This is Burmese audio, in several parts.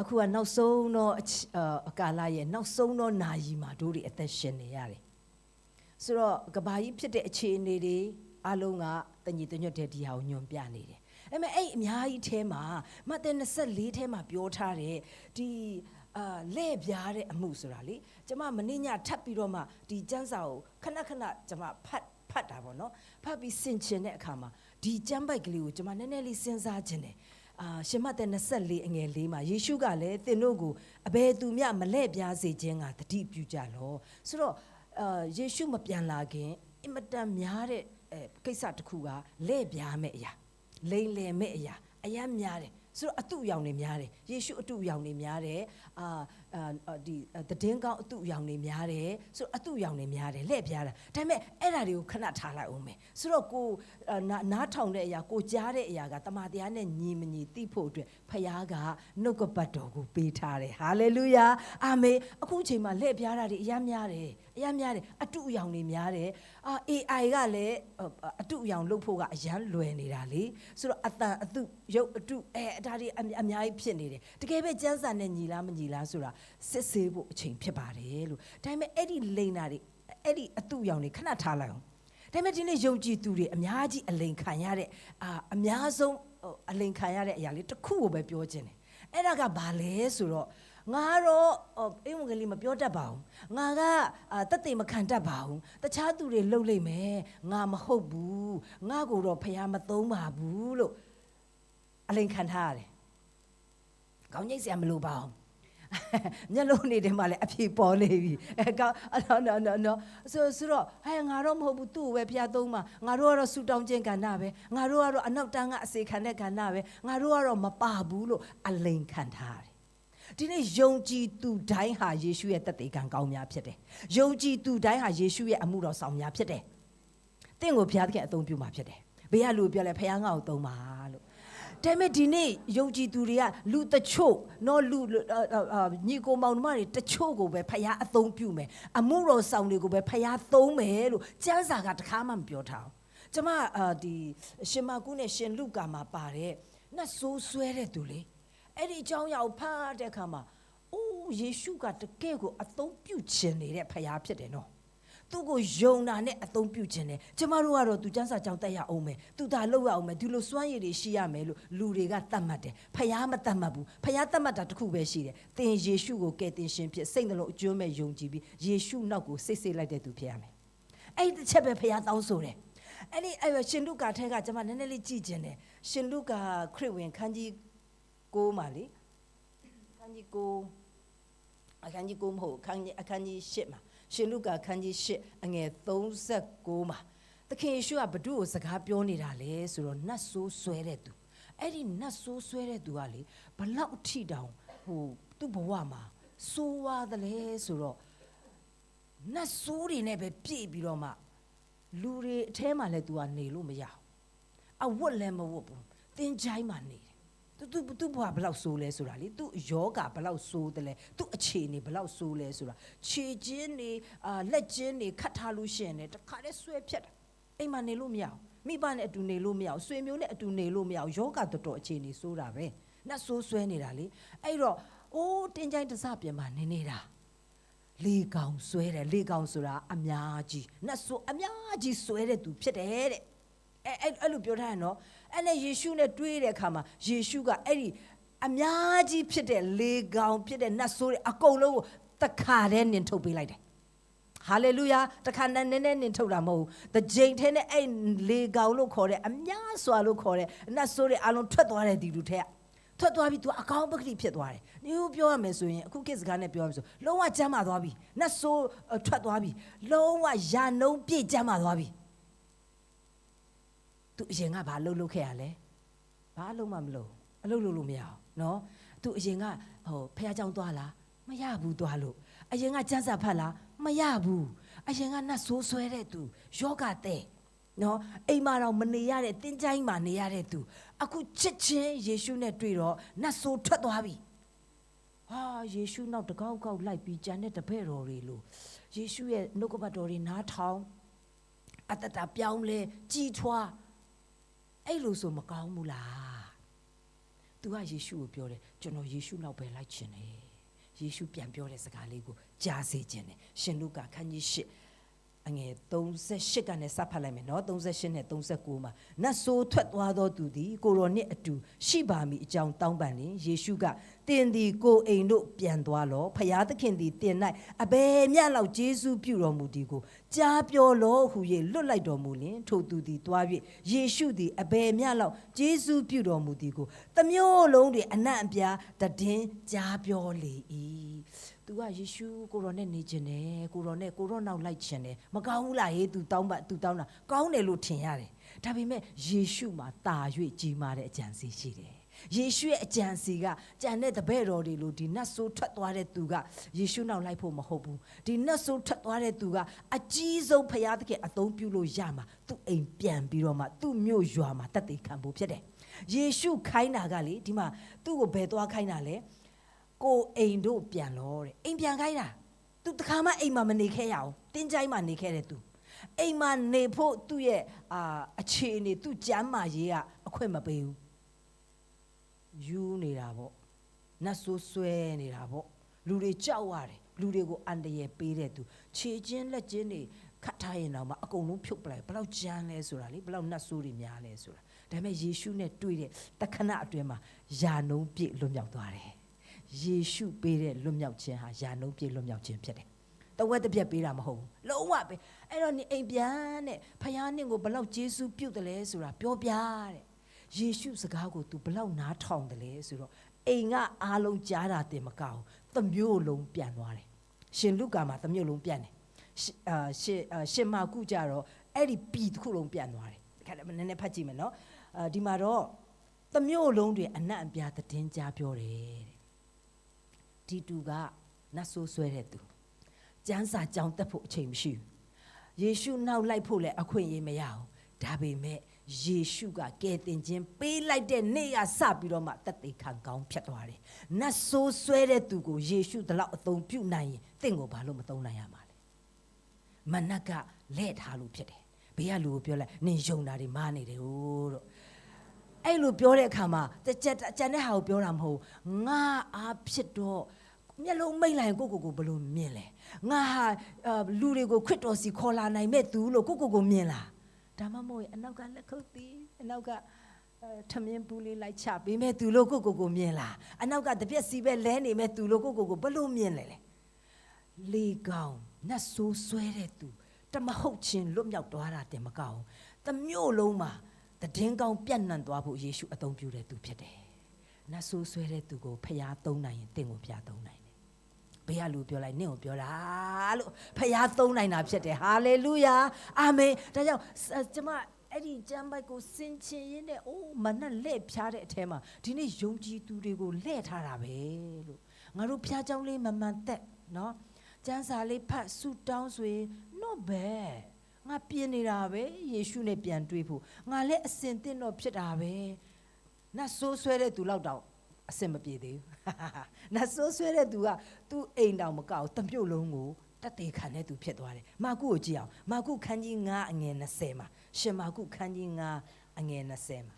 အခုကနောက်ဆုံးတော့အချအာအကာလရဲ့နောက်ဆုံးတော့နာယီမှာတို့တွေအသက်ရှင်နေရတယ်ဆိုတော့ကဘာကြီးဖြစ်တဲ့အခြေအနေတွေအလုံးကတညီတညွတ်တဲ့ဒီဟာကိုညွန်ပြနေတယ်အဲ့မဲ့အဲ့အများကြီးထဲမှာမတ်သဲ24ထဲမှာပြောထားတဲ့ဒီအာလဲ့ပြားတဲ့အမှုဆိုတာလေကျမမနေ့ညထပ်ပြီးတော့မှဒီစံစာကိုခဏခဏကျမဖတ်ဖတ်တာပေါ့နော်ဖတ်ပြီးဆင်ခြင်တဲ့အခါမှာဒီကျမ်းပိုက်ကလေးကိုကျမနည်းနည်းလေးစဉ်းစားခြင်းတယ် အာရှင်မသက်24အငယ်လေးမှာယေရှုကလည်းသင်တို့ကိုအဘယ်သူမျှမလဲ့ပြားစေခြင်းကတတိပြုကြလောဆိုတော့အာယေရှုမပြန်လာခင်အင်မတန်များတဲ့အဲကိစ္စတစ်ခုကလဲ့ပြားမဲ့အရာလိန်လယ်မဲ့အရာအယမ်းများတယ်ဆိုတော့အတုအယောင်တွေများတယ်ယေရှုအတုအယောင်တွေများတယ်အာအာဒီသတင်းကောင်းအတုအယောင်တွေများတယ်ဆိုတော့အတုအယောင်တွေများတယ်လှည့်ပြားတာဒါပေမဲ့အဲ့ဓာတွေကိုခဏထားလိုက်အောင်မယ်ဆိုတော့ကိုနားထောင်တဲ့အရာကိုကြားတဲ့အရာကတမန်တရားနဲ့ညီမညီသိဖို့အတွက်ဖခင်ကနှုတ်ကပတ်တော်ကိုပေးထားတယ်ဟာလေလုယာအာမင်အခုအချိန်မှာလှည့်ပြားတာတွေအများများတယ်အများများတယ်အတုအယောင်တွေများတယ်အာ AI ကလည်းအတုအယောင်လုပ်ဖို့ကအရန်လွယ်နေတာလေဆိုတော့အတန်အတုရုပ်အတုအဲဒါတွေအများကြီးဖြစ်နေတယ်တကယ်ပဲစံစာနဲ့ညီလားမညီလားဆိုတာစစ်ဆေးဖို့အချိန်ဖြစ်ပါတယ်လို့ဒါပေမဲ့အဲ့ဒီလိန်နာတွေအဲ့ဒီအတုရောင်တွေခဏထားလိုက်အောင်ဒါပေမဲ့ဒီနေ့ယုံကြည်သူတွေအများကြီးအလိန်ခံရတဲ့အာအများဆုံးအလိန်ခံရတဲ့အရာလေးတစ်ခုကိုပဲပြောခြင်းတယ်အဲ့ဒါကဘာလဲဆိုတော့ငါတော့အင်္ဂလိပ်မပြောတတ်ပါဘူးငါကတက်တေမခံတတ်ပါဘူးတခြားသူတွေလှုပ်လိုက်မယ်ငါမဟုတ်ဘူးငါကိုတော့ဖះမသုံးပါဘူးလို့အလိန်ခံထားရတယ်ခေါင်းညိတ်စရာမလိုပါဘူး မျက်လုံးနေတယ်မှလည်းအဖြေပေါ်နေပြီအဲကောနော်နော်နော်နော်ဆိုဆိုတော့ဟဲ့ငါတော့မဟုတ်ဘူးသူ့ကိုပဲဖျားသုံးမှာငါတို့ကတော့ဆူတောင်းခြင်းကဏ္ဍပဲငါတို့ကတော့အနောက်တန်းကအစေခံတဲ့ကဏ္ဍပဲငါတို့ကတော့မပါဘူးလို့အလိန်ခံထားတယ်ဒီနေ့ယုံကြည်သူတိုင်းဟာယေရှုရဲ့တသက်ကံကောင်းများဖြစ်တယ်။ယုံကြည်သူတိုင်းဟာယေရှုရဲ့အမှုတော်ဆောင်များဖြစ်တယ်။တင့်ကိုဘုရားသခင်အသုံးပြုမှာဖြစ်တယ်။ဘေးကလူပြောလဲဖခင်ငါ့ကိုသုံးပါလို့ ဒါပေမဲ့ဒီနေ့ယုံကြည်သူတွေကလူတချို့နော်လူညီကိုမောင်နှမတွေတချို့ကိုပဲဖျားအသုံးပြုမယ်အမှုတော်ဆောင်တွေကိုပဲဖျားသုံးမယ်လို့ကျမ်းစာကတခါမှမပြောထားဘူးကျမအာဒီရှင်မကုနဲ့ရှင်လူကာမှာပါတဲ့နတ်ဆိုးဆွဲတဲ့သူလေအဲ့ဒီအကြောင်းအရာကိုဖတ်တဲ့အခါမှာအိုးယေရှုကတကယ့်ကိုအသုံးပြုခြင်းနေတဲ့ဖျားဖြစ်တယ်နော် သူ့ကိုယုံတာနဲ့အသုံးပြုခြင်းနဲ့ကျမတို့ကတော့သူကျမ်းစာကြောင်းတက်ရအောင်မယ်သူဒါလုပ်ရအောင်မယ်ဒီလိုစွမ်းရည်တွေရှိရမယ်လို့လူတွေကသတ်မှတ်တယ်ဖျားမသတ်မှတ်ဘူးဖျားသတ်မှတ်တာတစ်ခုပဲရှိတယ်သင်ယေရှုကိုကယ်တင်ရှင်ဖြစ်စိတ်နှလုံးအကျွမ်းမဲ့ယုံကြည်ပြီးယေရှုနောက်ကိုစိတ်စိတ်လိုက်တဲ့သူဖြစ်ရမယ်အဲ့ဒီတစ်ချက်ပဲဖျားတောင်းဆိုတယ်အဲ့ဒီအဲ့ရှင်လုကာထဲကကျမနည်းနည်းလေးကြည့်ခြင်းတယ်ရှင်လုကာခရစ်ဝင်ခန်းကြီး6မှာလေခန်းကြီး6အခန်းကြီး6မဟုတ်ခန်းကြီးအခန်းကြီး8မှာ ရှင်လုကာခန်းကြီး8အငယ်39မှာသခင်ယေရှုကဘု து ကိုစကားပြောနေတာလေဆိုတော့နတ်ဆိုးဆွဲတဲ့သူအဲ့ဒီနတ်ဆိုးဆွဲတဲ့သူကလေဘလောက်အထိတောင်ဟိုသူ့ဘဝမှာစိုးဝါတယ်လေဆိုတော့နတ်ဆိုးတွေနဲ့ပဲပြည့်ပြီးတော့မှလူတွေအထဲမှာလည်း तू ကနေလို့မရဘူးအဝတ်လည်းမဝတ်ဘူးတင်းချိုင်းမှာနေ သူသူသူဘွားဘလောက်ဆိုးလဲဆိုတာလေသူယောဂဘလောက်ဆိုးတယ်လဲသူအခြေအနေဘလောက်ဆိုးလဲဆိုတာခြေချင်းနေအာလက်ချင်းနေခတ်ထားလို့ရှိရင်လည်းတခါတည်းဆွဲဖြတ်တာအိမ်မှာနေလို့မရဘူးမိဘနဲ့အတူနေလို့မရဘူးဆွေမျိုးနဲ့အတူနေလို့မရဘူးယောဂတော်တော်အခြေအနေဆိုးတာပဲနှက်ဆိုးဆွဲနေတာလေအဲ့တော့အိုးတင်းကြိုင်းတစပြင်မှာနေနေတာလေကောင်ဆွဲတယ်လေကောင်ဆိုတာအများကြီးနှက်ဆိုးအများကြီးဆွဲတဲ့သူဖြစ်တယ်တဲ့အဲအဲ့လိုပြောထားရနော် အဲ့နဲ့ယေရှုနဲ့တွေ့တဲ့အခါမှာယေရှုကအဲ့ဒီအများကြီးဖြစ်တဲ့လေကောင်ဖြစ်တဲ့နတ်ဆိုးတွေအကုန်လုံးကိုတခါတည်းနင်ထုတ်ပေးလိုက်တယ်ဟာလေလုယာတခါနဲ့နည်းနည်းနင်ထုတ်တာမဟုတ်ဘူး။တကြိမ်ထဲနဲ့အဲ့လေကောင်လို့ခေါ်တဲ့အများစွာလို့ခေါ်တဲ့နတ်ဆိုးတွေအလုံးထွက်သွားတဲ့ဒီလူထက်ထွက်သွားပြီ तू အကောင်းပဂတိဖြစ်သွားတယ်။ဒီလိုပြောရမယ်ဆိုရင်အခုခေတ်စကားနဲ့ပြောရမယ်ဆိုလုံးဝကျမ်းမာသွားပြီ။နတ်ဆိုးထွက်သွားပြီ။လုံးဝယာနှုံးပြည့်ကျမ်းမာသွားပြီ။ သူအရင်ကဘာလှုပ်လှုပ်ခဲ့ရလဲဘာလုံးမှမလုပ်အလုပ်လုပ်လို့မရအောင်နော်သူအရင်ကဟိုဖះเจ้าသွားလားမရဘူးသွားလို့အရင်ကစံစာဖတ်လားမရဘူးအရင်ကနတ်ဆိုးဆွဲတဲ့သူယောဂတဲ့နော်အိမ်မှာတော့မနေရတဲ့တင်းချိုင်းမှာနေရတဲ့သူအခုချစ်ချင်းယေရှုနဲ့တွေ့တော့နတ်ဆိုးထွက်သွားပြီဟာယေရှုနောက်တကောက်ကောက်လိုက်ပြီးကြံတဲ့တပည့်တော်တွေလို့ယေရှုရဲ့နှုတ်ကပတ်တော်တွေနားထောင်အတတပြောင်းလဲကြည်ထွား အဲ့လိုဆိုမကောင်းဘူးလားသူကယေရှုကိုပြောတယ်ကျွန်တော်ယေရှုနောက်ပဲလိုက်ချင်တယ်ယေရှုပြန်ပြောတဲ့စကားလေးကိုကြားစေခြင်းတယ်ရှင်လုကာခန်းကြီး၈ အငယ်38ကနေစဖတ်လိုက်မယ်နော်38နဲ့39မှာနတ်ဆိုးထွက်သွားသောသူသည်ကိုရောနှင့်အတူရှိပါမည်အကြောင်းတောင်းပန်လင်ယေရှုကတင်သည်ကိုအိမ်တို့ပြန်သွားလောဖျားသခင်သည်တင်၌အဘယ်မျှလောက်ဂျေဇုပြုတော်မူသည်ကိုကြားပြောလောဟု၍လွတ်လိုက်တော်မူလင်ထိုသူသည်သွား၍ယေရှုသည်အဘယ်မျှလောက်ဂျေဇုပြုတော်မူသည်ကိုတမျိုးလုံးတွင်အနံ့အပြားတည်င်းကြားပြောလေ၏ သူကယေရှုကိုရောနဲ့နေခြင်းတယ်ကိုရောနဲ့ကိုရောနောက်လိုက်ခြင်းတယ်မကောင်းဘူးလားဟေးသူတောင်းပါသူတောင်းတာကောင်းတယ်လို့ထင်ရတယ်ဒါပေမဲ့ယေရှုမှာတာ၍ကြီးမားတဲ့အကြံစီရှိတယ်ယေရှုရဲ့အကြံစီကကြံတဲ့တပည့်တော်တွေလို့ဒီနတ်ဆိုးထွက်သွားတဲ့သူကယေရှုနောက်လိုက်ဖို့မဟုတ်ဘူးဒီနတ်ဆိုးထွက်သွားတဲ့သူကအကြီးဆုံးဖရာသခင်အသုံးပြုလို့ရမှာသူ့အိမ်ပြန်ပြီးတော့မှသူ့မြို့ရွာမှာတက်သေးခံဖို့ဖြစ်တယ်ယေရှုခိုင်းတာကလေဒီမှာသူ့ကိုဘယ်သွားခိုင်းတာလဲ ကိုအိမ်တို့ပြန်လို့တဲ့အိမ်ပြန်ခိုင်းတာသူတခါမှအိမ်မှာမနေခဲ့ရအောင်တင်းကြိုင်းမှာနေခဲ့တဲ့သူအိမ်မှာနေဖို့သူ့ရဲ့အာအခြေအနေသူ့ကျမ်းမာရေးကအခွင့်မပေးဘူးယူနေတာပေါ့နတ်ဆိုးဆွဲနေတာပေါ့လူတွေကြောက်ရတယ်လူတွေကိုအန်တရယ်ပေးတဲ့သူခြေချင်းလက်ချင်းတွေခတ်ထားရင်တော့မှအကုန်လုံးဖြုတ်ပလိုက်ဘလောက်ကြမ်းလဲဆိုတာလေဘလောက်နတ်ဆိုးတွေများလဲဆိုတာဒါပေမဲ့ယေရှုနဲ့တွေ့တဲ့တခဏအတွင်းမှာယာနှုံးပြည့်လွတ်မြောက်သွားတယ် ယေရှုပေးတဲ့လွတ်မြောက်ခြင်းဟာယာနှုံးပြည့်လွတ်မြောက်ခြင်းဖြစ်တယ်တဝက်တစ်ပြက်ပေးတာမဟုတ်ဘူးလုံးဝပဲအဲ့တော့နေအိမ်ပြန်တဲ့ဖယားနင့်ကိုဘလောက်ဂျေစုပြုတ်တယ်လဲဆိုတာပြောပြတဲ့ယေရှုစကားကို तू ဘလောက်နားထောင်တယ်လဲဆိုတော့အိမ်ကအားလုံးကြားတာတင်မကောက်သမျိုးလုံးပြန်သွားတယ်ရှင်လုကာမှာသမျိုးလုံးပြန်တယ်အာရှင်ရှင်မာကုကြတော့အဲ့ဒီပြီတစ်ခုလုံးပြန်သွားတယ်ခါလည်းနည်းနည်းဖတ်ကြည့်မယ်နော်အာဒီမှာတော့သမျိုးလုံးတွေအနံ့အပြားသတင်းကြားပြောတယ်တဲ့ ဒီတူကနတ်ဆိုးဆွဲတဲ့သူကျမ်းစာကြောင်းတက်ဖို့အချိန်မရှိဘူးယေရှုနောက်လိုက်ဖို့လည်းအခွင့်အရေးမရအောင်ဒါပေမဲ့ယေရှုကကယ်တင်ခြင်းပေးလိုက်တဲ့နေ့ကစပြီးတော့မှတက်သေးခံကောင်းဖြစ်သွားတယ်။နတ်ဆိုးဆွဲတဲ့သူကိုယေရှုတလောက်အသုံးပြုနိုင်ရင်တင့်ကိုဘာလို့မသုံးနိုင်ရမှာလဲ။မနက်ကလဲ့ထားလို့ဖြစ်တယ်။ဘေးကလူကိုပြောလိုက်နင်ယုံတာတွေမားနေတယ်ဟိုးတော့ အဲ့လိုပြောတဲ့အခါမှာတကြက်ကြံတဲ့ဟာကိုပြောတာမဟုတ်ငါအားဖြစ်တော့မျက်လုံးမိတ်လိုက်ကိုကိုကိုဘလို့မြင်လဲငါဟာလူတွေကိုခရစ်တော်စီခေါ်လာနိုင်မဲ့သူလို့ကိုကိုကိုမြင်လားဒါမှမဟုတ်အနောက်ကလက်ခုပ်တီးအနောက်ကထမင်းပူလေးလိုက်ချပေးမဲ့သူလို့ကိုကိုကိုမြင်လားအနောက်ကတပြက်စီပဲလဲနေမဲ့သူလို့ကိုကိုကိုဘလို့မြင်လဲလေလေကောင်နတ်ဆိုးဆွဲတဲ့သူတမဟုတ်ချင်းလွတ်မြောက်သွားတာတင်မကောင်းတမျိုးလုံးမှာ တည်င်းကောင်းပြန့်နှံ့သွားဖို့ယေရှုအသုံးပြုတဲ့သူဖြစ်တယ်နတ်ဆိုးဆွဲတဲ့သူကိုဖျားသုံးနိုင်ရင်တင့်ကိုဖျားသုံးနိုင်ဘေးကလူပြောလိုက်နင့်ကိုပြောတာလို့ဖခင်သုံးနိုင်တာဖြစ်တယ်ဟာလေလုယာအာမင်ဒါကြောင့်ကျမအဲ့ဒီကျမ်းပိုက်ကိုစင်ချင်ရင်းနဲ့အိုးမနဲ့လက်ဖြားတဲ့အထဲမှာဒီနေ့ယုံကြည်သူတွေကိုလက်ထားတာပဲလို့ငါတို့ဖျားเจ้าလေးမမှန်သက်နော်ကျမ်းစာလေးဖတ်ဆူတောင်းဆိုရင် not bad ငါပြင်းနေတာပဲယေရှုနဲ့ပြန်တွေ့ဖို့ငါလည်းအစင်တင်တော့ဖြစ်တာပဲနတ်ဆိုးဆွဲတဲ့သူလောက်တောင်အစင်မပြေသေးဘူးနတ်ဆိုးဆွဲတဲ့သူကသူ့အိမ်တောင်မကောက်တပြုတ်လုံးကိုတက်သေးခံတဲ့သူဖြစ်သွားတယ်မာကုကိုကြည့်အောင်မာကုခန်းကြီး9အငယ်20မှာရှင်မာကုခန်းကြီး9အငယ်20မှာ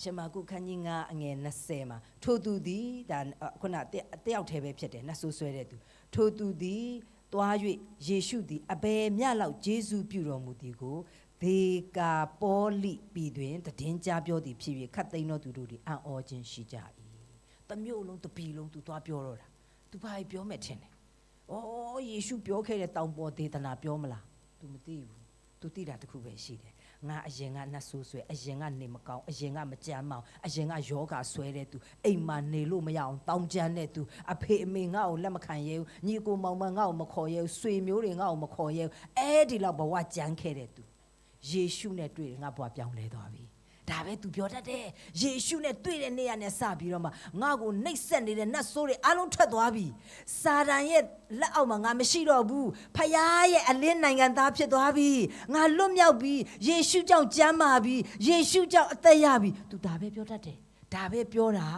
ရှင်မာကုခန်းကြီး9အငယ်20မှာထိုသူသည်ဒါခုနတယောက်တည်းပဲဖြစ်တယ်နတ်ဆိုးဆွဲတဲ့သူထိုသူသည် သွား၍ယေရှုသည်အဘယ်မျှလောက်ဂျေဇုပြုတော်မူသည်ကိုဒေကာပေါလိပြည်တွင်တည်င်းကြားပြောသည်ဖြစ်၍ခတ်သိမ်းသောသူတို့သည်အံ့ဩခြင်းရှိကြ၏တမျိုးလုံးတပီလုံးသူသွားပြောတော့တာသူဘာပြောမဲ့ထင်တယ်ဩယေရှုပြောခဲ့တဲ့တောင်ပေါ်ဒေသနာပြောမလား तू မသိဘူး तू သိတာတခုပဲရှိတယ် ငါအရင်ကနှဆိုးဆွဲအရင်ကနေမကောင်းအရင်ကမကြမ်းမအောင်အရင်ကယောဂဆွဲတဲ့သူအိမ်မှာနေလို့မရအောင်တောင်းကြမ်းတဲ့သူအဖေအမေငါ့ကိုလက်မခံရဲဘူးညီကိုမောင်မငါ့ကိုမခေါ်ရဲဘူးဆွေမျိုးတွေငါ့ကိုမခေါ်ရဲဘူးအဲ့ဒီလောက်ဘဝကြမ်းခဲ့တဲ့သူယေရှုနဲ့တွေ့တယ်ငါဘွားပြောင်းလဲသွားပြီ ဒါပဲသူပြောတတ်တယ်ယေရှုနဲ့တွေ့တဲ့နေ့ရနဲ့စပြီးတော့မှငါ့ကိုနှိပ်စက်နေတဲ့နတ်ဆိုးတွေအလုံးထွက်သွားပြီစာတန်ရဲ့လက်အောက်မှာငါမရှိတော့ဘူးဖခင်ရဲ့အလင်းနိုင်ငံသားဖြစ်သွားပြီငါလွတ်မြောက်ပြီယေရှုကြောင့်ကျမ်းမာပြီယေရှုကြောင့်အသက်ရပြီသူဒါပဲပြောတတ်တယ်ဒါပဲပြောတာ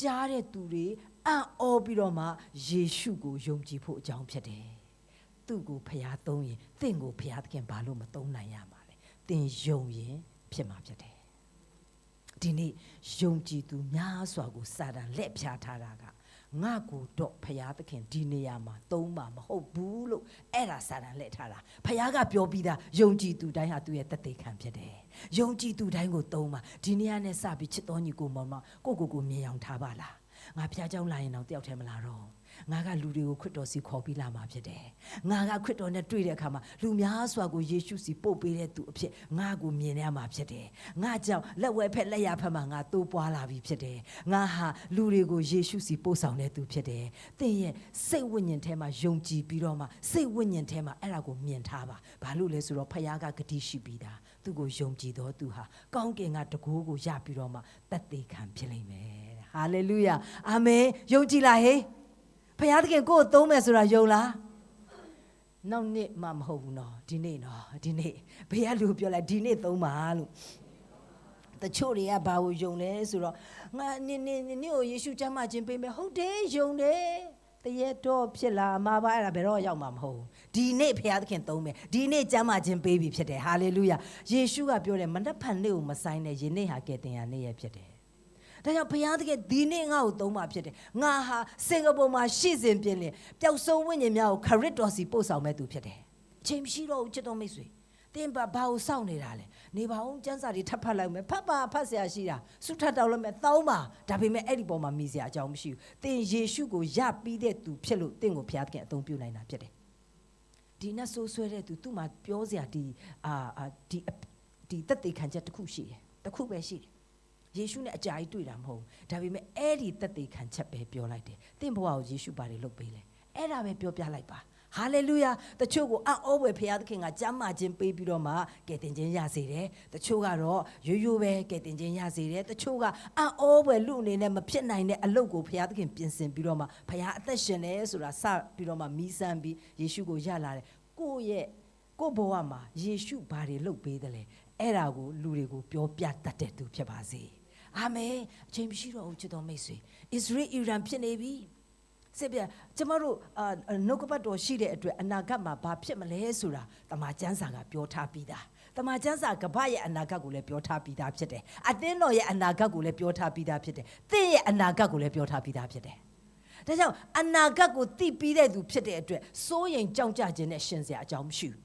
ကြားတဲ့သူတွေအံ့ဩပြီးတော့မှယေရှုကိုယုံကြည်ဖို့အကြောင်းဖြစ်တယ်သူ့ကိုဖျားသုံးရင်တင့်ကိုဖျားသခင်ဘာလို့မသုံးနိုင်ရမှာလဲသင်ယုံရင်ဖြစ်မှာဖြစ်တယ် ဒီနေ့ယုံကြည်သူများစွာကိုစာတန်လက်ဖြားထားတာကငါကိုတော့ဖရာသခင်ဒီနေရာမှာသုံးပါမဟုတ်ဘူးလို့အဲ့ဒါစာတန်လက်ထားတာဖရာကပြောပြီးသားယုံကြည်သူတိုင်းဟာသူ့ရဲ့တသက်ခံဖြစ်တယ်ယုံကြည်သူတိုင်းကိုသုံးပါဒီနေရာနဲ့စပြီးချစ်တော်ညီကိုမောင်မကိုကိုကိုမြင်အောင်ထားပါလားငါဖရာကြောင့်လာရင်တော့တယောက်တည်းမလာတော့ ငါကလူတွေကိုခရစ်တော်စီခေါ်ပြီးလာမှာဖြစ်တယ်။ငါကခရစ်တော်နဲ့တွေ့တဲ့အခါမှာလူများစွာကိုယေရှုစီပို့ပေးတဲ့သူအဖြစ်ငါကိုမြင်ရမှာဖြစ်တယ်။ငါကြောင့်လက်ဝဲဖက်လက်ရဖက်မှာငါတိုးပွားလာပြီဖြစ်တယ်။ငါဟာလူတွေကိုယေရှုစီပို့ဆောင်တဲ့သူဖြစ်တယ်။သင်ရဲ့စိတ်ဝိညာဉ်ထဲမှာယုံကြည်ပြီးတော့မှစိတ်ဝိညာဉ်ထဲမှာအဲ့ဒါကိုမြင်ထားပါ။ဘာလို့လဲဆိုတော့ဖခင်ကဂတိရှိပြီးသား။သူ့ကိုယုံကြည်တော်သူဟာကောင်းကင်ကတကိုးကိုရပြီးတော့မှတတ်သေးခံဖြစ်လိမ့်မယ်။ဟာလေလုယာ။အာမင်။ယုံကြည်လားဟေး။ ဖခင်သခင်ကိုယ်သုံးမယ်ဆိုတာယုံလားနောက်နေ့မှမဟုတ်ဘူးနော်ဒီနေ့နော်ဒီနေ့ဘယ်ကလူပြောလိုက်ဒီနေ့သုံးပါလို့တချို့တွေကဘာကိုယုံလဲဆိုတော့ငါနင်းနင်းနင်းကိုယေရှုကျမ်းမာခြင်းပေးမယ်ဟုတ်တယ်ယုံတယ်တရက်တော့ဖြစ်လာမှာပါအဲ့ဒါဘယ်တော့ရောက်မှာမဟုတ်ဘူးဒီနေ့ဖခင်သခင်သုံးမယ်ဒီနေ့ကျမ်းမာခြင်းပေးပြီဖြစ်တယ်ဟာလေလုယာယေရှုကပြောတယ်မနှက်ဖန်နေ့ကိုမဆိုင်တဲ့ယနေ့ဟာကဲတင်ရနေ့ရဖြစ်တယ် ဒါကြောင့်ဘုရားသခင်ဒီနေ့ငါ့ကိုသုံးပါဖြစ်တယ်ငါဟာစင်ကာပူမှာရှိစဉ်ပြင်လင်ပျောက်ဆုံးဝိညာဉ်များကိုခရစ်တော်စီပို့ဆောင်မဲ့သူဖြစ်တယ်အချိန်မရှိတော့ဘူးချစ်တော်မိတ်ဆွေတင်ပါဘာကိုစောင့်နေတာလဲနေပါအောင်စံစာတွေထပ်ဖတ်လိုက်မယ်ဖတ်ပါဖတ်ဆရာရှိတာဆုထပ်တောက်လိုက်မယ်တောင်းပါဒါပေမဲ့အဲ့ဒီပေါ်မှာမိစရာအကြောင်းမရှိဘူးတင်ယေရှုကိုယပြီးတဲ့သူဖြစ်လို့တင့်ကိုဘုရားသခင်အသုံးပြုနိုင်တာဖြစ်တယ်ဒီနဲ့ဆိုးဆွဲတဲ့သူသူ့မှာပြောစရာဒီအာဒီဒီတက်တေခံချက်တစ်ခုရှိတယ်တစ်ခုပဲရှိတယ် ယေရှုနဲ့အကြာကြီးတွေ့တာမဟုတ်ဘူးဒါပေမဲ့အဲ့ဒီသက်သေခံချက်ပဲပြောလိုက်တယ်တင့်ဘဝကိုယေရှုပါတယ်လုပ်ပေးလဲအဲ့ဒါပဲပြောပြလိုက်ပါဟာလေလုယာတချို့ကိုအံ့ဩဖွယ်ဖခင်သခင်ကကြမ်းမာခြင်းပေးပြီးတော့မှကယ်တင်ခြင်းရစေတယ်တချို့ကတော့ရိုးရိုးပဲကယ်တင်ခြင်းရစေတယ်တချို့ကအံ့ဩဖွယ်လူအနေနဲ့မဖြစ်နိုင်တဲ့အလုပ်ကိုဖခင်သခင်ပြင်ဆင်ပြီးတော့မှဖခင်အသက်ရှင်တယ်ဆိုတာစပြီးတော့မှမီးစမ်းပြီးယေရှုကိုရလာတယ်ကိုယ့်ရဲ့ကိုယ့်ဘဝမှာယေရှုဘာတွေလုပ်ပေးတယ်လဲအဲ့ဒါကိုလူတွေကိုပြောပြတတ်တဲ့သူဖြစ်ပါစေ။ အာမင်အချိန်မရှိတော့ဘူးချစ်တော်မိတ်ဆွေဣသရေလအီရန်ဖြစ်နေပြီစစ်ပြကျမတို့နှုတ်ကပတ်တော်ရှိတဲ့အတွက်အနာဂတ်မှာဘာဖြစ်မလဲဆိုတာတမန်ကျမ်းစာကပြောထားပြီးသားတမန်ကျမ်းစာကပ္ပရဲ့အနာဂတ်ကိုလည်းပြောထားပြီးသားဖြစ်တယ်အတင်းတော်ရဲ့အနာဂတ်ကိုလည်းပြောထားပြီးသားဖြစ်တယ်သင်ရဲ့အနာဂတ်ကိုလည်းပြောထားပြီးသားဖြစ်တယ်ဒါကြောင့်အနာဂတ်ကိုသိပြီးတဲ့သူဖြစ်တဲ့အတွက်စိုးရင်ကြောက်ကြခြင်းနဲ့ရှင်စရာအကြောင်းမရှိဘူး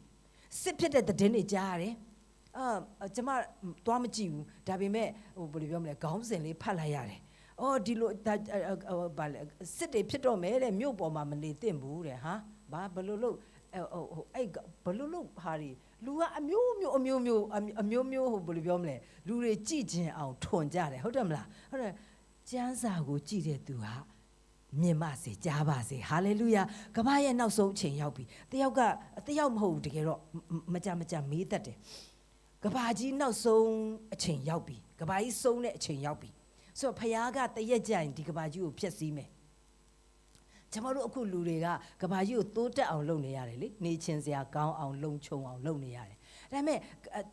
စစ်ဖြစ်တဲ့သတင်းတွေကြားရတယ် အာကျမသွားမကြည့်ဘူးဒါပေမဲ့ဟိုဘယ်လိုပြောမလဲခေါင်းစဉ်လေးဖတ်လိုက်ရတယ်အော်ဒီလိုဘာလဲစစ်တွေဖြစ်တော့မယ်တဲ့မြို့ပေါ်မှာမနေသင့်ဘူးတဲ့ဟာဘာဘယ်လိုလို့ဟိုအဲ့ဘယ်လိုလို့ဟာဒီလူကအမျိုးမျိုးအမျိုးမျိုးအမျိုးမျိုးဟိုဘယ်လိုပြောမလဲလူတွေကြည်ကျင်အောင်ထွန်ကြတယ်ဟုတ်တယ်မလားဟုတ်တယ်ကျမ်းစာကိုကြည်တဲ့သူဟာမြင်ပါစေကြားပါစေဟာလေလုယာကမ္ဘာရဲ့နောက်ဆုံးအချိန်ရောက်ပြီတယောက်ကတယောက်မဟုတ်ဘူးတကယ်တော့မကြမကြမေးတတ်တယ် ကဘာကြီးနောက်ဆုံးအချိန်ရောက်ပြီကဘာကြီးဆုံးတဲ့အချိန်ရောက်ပြီဆိုတော့ဖခင်ကတရက်ကြရင်ဒီကဘာကြီးကိုဖျက်ဆီးမယ်ကျွန်တော်တို့အခုလူတွေကကဘာကြီးကိုတိုးတက်အောင်လုပ်နေရတယ်လေနေချင်းစရာကောင်းအောင်လုံခြုံအောင်လုပ်နေရတယ်ဒါပေမဲ့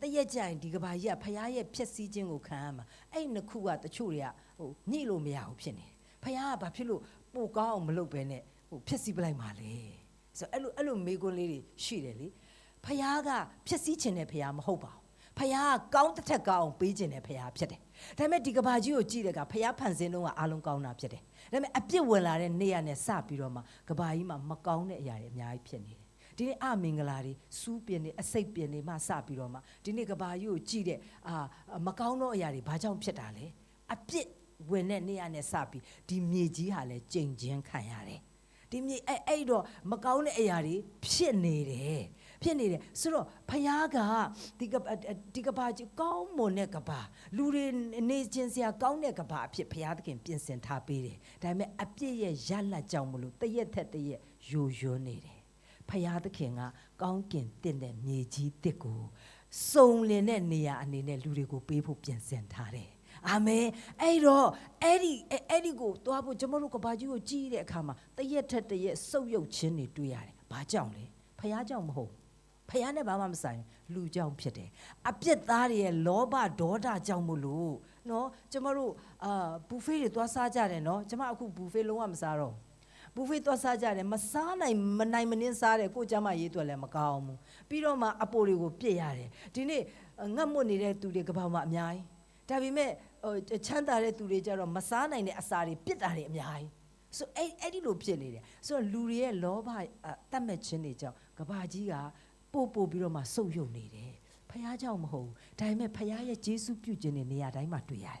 တရက်ကြရင်ဒီကဘာကြီးကဖခင်ရဲ့ဖျက်ဆီးခြင်းကိုခံရမှာအဲ့နှစ်ခုကတချို့တွေကဟိုညှိလို့မရဘူးဖြစ်နေဖခင်ကဘာဖြစ်လို့ပိုကောင်းအောင်မလုပ်ဘဲနဲ့ဟိုဖျက်ဆီးပလိုက်မှာလေဆိုတော့အဲ့လိုအဲ့လိုမေးခွန်းလေးတွေရှိတယ်လေဖခင်ကဖျက်ဆီးခြင်းနဲ့ဖခင်မဟုတ်ပါဘူး ဖះကောင်းတစ်ထက်ကောင်းပေးခြင်းနဲ့ဖះဖြစ်တယ်။ဒါပေမဲ့ဒီကဘာကြီးကိုကြည့်တဲ့ကဖះဖန်ဆင်းတော့အားလုံးကောင်းတာဖြစ်တယ်။ဒါပေမဲ့အပြစ်ဝင်လာတဲ့နေ့ရက်နဲ့စပြီးတော့မှကဘာကြီးမှာမကောင်းတဲ့အရာတွေအများကြီးဖြစ်နေတယ်။ဒီနေ့အမင်္ဂလာတွေစူးပြင်းနေအစိတ်ပြင်းနေမှစပြီးတော့မှဒီနေ့ကဘာကြီးကိုကြည့်တဲ့အာမကောင်းသောအရာတွေဘာကြောင့်ဖြစ်တာလဲ။အပြစ်ဝင်တဲ့နေ့ရက်နဲ့စပြီးဒီမြေကြီးဟာလည်းကြိမ်ချင်းခံရတယ်။ဒီမြေအဲ့အဲ့တော့မကောင်းတဲ့အရာတွေဖြစ်နေတယ်။ ဖြစ်နေတယ်ဆိုတော့ဖယားကဒီကဒီကဘာကြီးကောင်းမွန်တဲ့ကဘာလူတွေနေချင်းစရာကောင်းတဲ့ကဘာအဖြစ်ဖယားသခင်ပြင်ဆင်ထားပေးတယ်ဒါပေမဲ့အပြစ်ရဲ့ရလတ်ကြောင့်မလို့တရက်ထက်တရက်ယိုယွန်းနေတယ်ဖယားသခင်ကကောင်းကင်တင့်တဲ့မြေကြီးတစ်ကိုစုံလင်တဲ့နေရာအနေနဲ့လူတွေကိုပေးဖို့ပြင်ဆင်ထားတယ်အာမင်အဲ့တော့အဲ့ဒီအဲ့ဒီကိုသွားဖို့ကျွန်တော်တို့ကဘာကြီးကိုကြည့်တဲ့အခါမှာတရက်ထက်တရက်စုပ်ယုပ်ခြင်းတွေတွေ့ရတယ်။ဘာကြောင့်လဲ။ဖះကြောင့်မဟုတ် ဖះနဲ့ဘာမှမဆိုင်လူကြောင့်ဖြစ်တယ်အပြစ်သားတွေရဲ့လောဘဒေါသကြောင့်မလို့နော်ကျမတို့အာဘူဖေးတွေသွားစားကြတယ်နော်ကျမအခုဘူဖေးလုံးဝမစားတော့ဘူဖေးသွားစားကြတယ်မစားနိုင်မနိုင်မနှင်းစားတယ်ကိုကျမရေးတွက်လည်းမကောင်းဘူးပြီးတော့မှအပိုတွေကိုပြစ်ရတယ်ဒီနေ့ငတ်မွတ်နေတဲ့သူတွေကဘာမှအများကြီးဒါပေမဲ့ဟိုချမ်းသာတဲ့သူတွေကြတော့မစားနိုင်တဲ့အစာတွေပြစ်တာတွေအများကြီးဆိုအဲ့အဲ့ဒီလိုဖြစ်နေတယ်ဆိုတော့လူတွေရဲ့လောဘတတ်မဲ့ခြင်းတွေကြောင့်ကဘာကြီးက ပို့ပို့ပြီးတော့မှစုပ်ယုပ်နေတယ်ဖះเจ้าမဟုတ်ဘူးဒါပေမဲ့ဖះရဲ့ဂျေစုပြုခြင်းတွေနေရာတိုင်းမှာတွေ့ရတယ်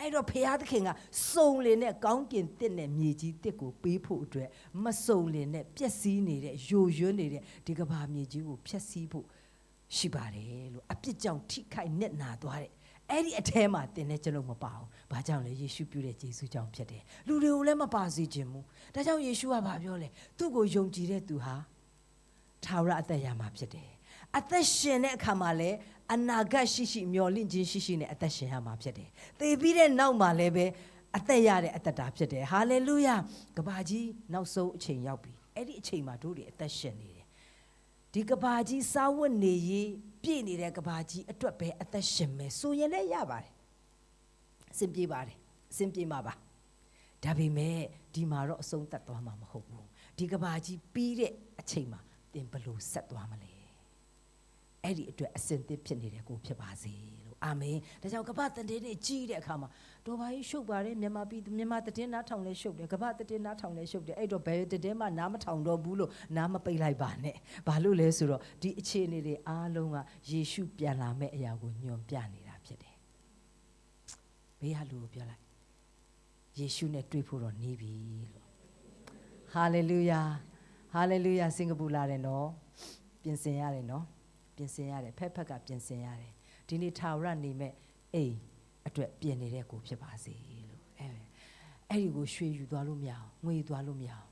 အဲ့တော့ဖះသခင်ကစုံလင်တဲ့ကောင်းကင်တစ်နဲ့မြေကြီးတစ်ကိုပေးဖို့အတွက်မစုံလင်တဲ့ပျက်စီးနေတဲ့ယိုယွန်းနေတဲ့ဒီကဘာမြေကြီးကိုဖျက်ဆီးဖို့ရှိပါတယ်လို့အပြစ်ကြောင့်ထိခိုက်နစ်နာသွားတဲ့အဲ့ဒီအထဲမှာတင်တဲ့ကျွန်တော်မပါဘူး။ဘာကြောင့်လဲယေရှုပြုတဲ့ယေရှုကြောင့်ဖြစ်တယ်။လူတွေကိုလည်းမပါစေခြင်းဘူး။ဒါကြောင့်ယေရှုကဘာပြောလဲ။သူ့ကိုယုံကြည်တဲ့သူဟာ ထာဝရအသက်ရမှာဖြစ်တယ်။အသက်ရှင်တဲ့အခါမှာလည်းအနာဂတ်ရှိရှိမျော်လင့်ခြင်းရှိရှိနဲ့အသက်ရှင်ရမှာဖြစ်တယ်။သေပြီးတဲ့နောက်မှာလည်းပဲအသက်ရတဲ့အသက်တာဖြစ်တယ်။ဟာလေလုယာ။ကဘာကြီးနောက်ဆုံးအချိန်ရောက်ပြီ။အဲ့ဒီအချိန်မှာတို့တွေအသက်ရှင်နေတယ်။ဒီကဘာကြီးစားဝတ်နေရေးပြည့်နေတဲ့ကဘာကြီးအတွက်ပဲအသက်ရှင်မယ်ဆိုရင်လည်းရပါတယ်အဆင်ပြေပါတယ်အဆင်ပြေမှာပါဒါပေမဲ့ဒီမှာတော့အဆုံးသတ်သွားမှာမဟုတ်ဘူးဒီကဘာကြီးပြီးတဲ့အချိန်မှာ သင်ဘယ်လို့ဆက်သွားမလဲအဲ့ဒီအတွက်အစင်သစ်ဖြစ်နေတဲ့ကိုဖြစ်ပါစေလို့အာမင်ဒါကြောင့်ကပ္ပတန်တင်းတွေကြီးတဲ့အခါမှာတော်ပါကြီးရှုပ်ပါတယ်မြန်မာပြည်မြန်မာတည်င်းနားထောင်လဲရှုပ်တယ်ကပ္ပတည်င်းနားထောင်လဲရှုပ်တယ်အဲ့တော့ဘယ်တည်င်းမှနားမထောင်တော့ဘူးလို့နားမပိတ်လိုက်ပါနဲ့ဘာလို့လဲဆိုတော့ဒီအခြေအနေတွေအားလုံးကယေရှုပြန်လာမဲ့အရာကိုညွန်ပြနေတာဖြစ်တယ်ဘေးဟာလူကိုပြောလိုက်ယေရှုနဲ့တွေ့ဖို့တော့နေပြီလို့ဟာလေလုယာ ဟာလေလုယာစင်ကာပူလာတယ်နော်ပြင်ဆင်ရတယ်နော်ပြင်ဆင်ရတယ်ဖက်ဖက်ကပြင်ဆင်ရတယ်ဒီနေ့ထာဝရနေမဲ့အိမ်အတွက်ပြင်နေတဲ့ကိုဖြစ်ပါစေလို့အဲအဲ့ဒီကိုရွှေယူသွားလို့မရအောင်ငွေယူသွားလို့မရအောင်